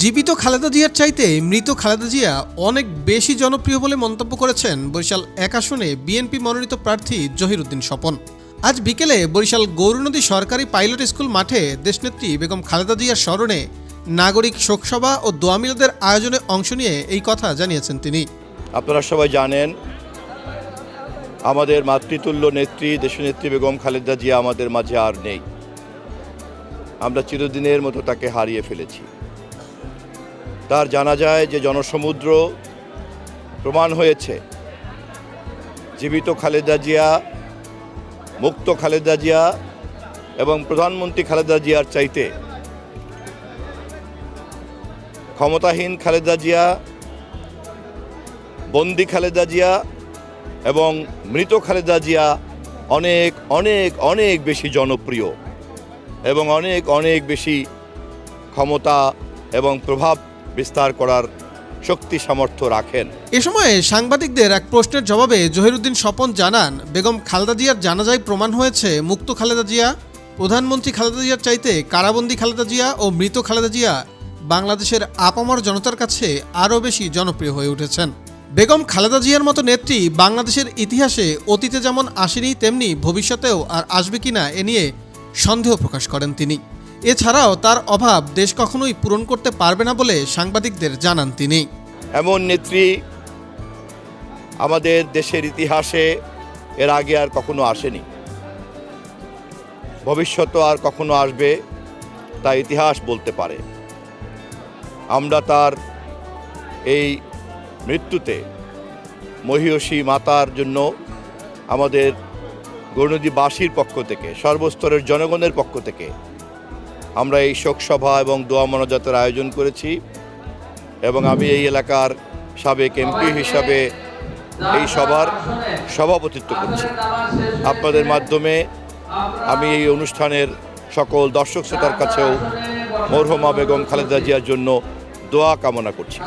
জীবিত খালেদা জিয়ার চাইতে মৃত খালেদা জিয়া অনেক বেশি জনপ্রিয় বলে মন্তব্য করেছেন বরিশাল এক আসনে বিএনপি মনোনীত প্রার্থী জহিরুদ্দিন স্বপন। আজ বিকেলে বরিশাল গৌরনদী সরকারি পাইলট স্কুল মাঠে দেশনেত্রী বেগম খালেদা জিয়ার স্মরণে নাগরিক শোকসভা ও দোয়া মিলাদের আয়োজনে অংশ নিয়ে এই কথা জানিয়েছেন তিনি। আপনারা সবাই জানেন, আমাদের মাতৃতুল্য নেত্রী, দেশনেত্রী বেগম খালেদা জিয়া আমাদের মাঝে আর নেই। আমরা চিরদিনের মতো তাকে হারিয়ে ফেলেছি। তার জানা যায় যে জনসমুদ্র প্রমাণ হয়েছে। জীবিত খালেদা জিয়া, মুক্ত খালেদা জিয়া এবং প্রধানমন্ত্রী খালেদা জিয়ার চাইতে ক্ষমতাহীন খালেদা জিয়া, বন্দি খালেদা জিয়া এবং মৃত খালেদা জিয়া অনেক অনেক অনেক বেশি জনপ্রিয় এবং অনেক অনেক বেশি ক্ষমতা এবং প্রভাব বিস্তার করার শক্তি সামর্থ্য রাখেন। এ সময়ে সাংবাদিকদের এক প্রশ্নের জবাবে জহিরুদ্দিন স্বপন জানান, বেগম খালেদা জিয়ার জানাজায় প্রমাণ হয়েছে মুক্ত খালেদা জিয়া, প্রধানমন্ত্রী খালেদা জিয়ার চাইতে কারাবন্দী খালেদা জিয়া ও মৃত খালেদা জিয়া বাংলাদেশের আপামর জনতার কাছে আরও বেশি জনপ্রিয় হয়ে উঠেছেন। বেগম খালেদা জিয়ার মতো নেত্রী বাংলাদেশের ইতিহাসে অতীতে যেমন আসেনি, তেমনি ভবিষ্যতেও আর আসবে কিনা এ নিয়ে সন্দেহ প্রকাশ করেন তিনি। এছাড়াও তার অভাব দেশ কখনোই পূরণ করতে পারবে না বলে সাংবাদিকদের জানান তিনি। এমন নেত্রী আমাদের দেশের ইতিহাসে এর আগে আর কখনো আসেনি। ভবিষ্যৎ আর কখনো আসবে তা ইতিহাস বলতে পারে। আমরা তার এই মৃত্যুতে মহিষী মাতার জন্য আমাদের গৌরনদীবাসীর পক্ষ থেকে, সর্বস্তরের জনগণের পক্ষ থেকে আমরা এই শোকসভা এবং দোয়া মনোজাতের আয়োজন করেছি এবং আমি এই এলাকার সাবেক এমপি হিসাবে এই সভার সভাপতিত্ব করছি। আপনাদের মাধ্যমে আমি এই অনুষ্ঠানের সকল দর্শক শ্রোতার কাছেও মরহমা বেগম খালেদা জিয়ার জন্য দোয়া কামনা করছি।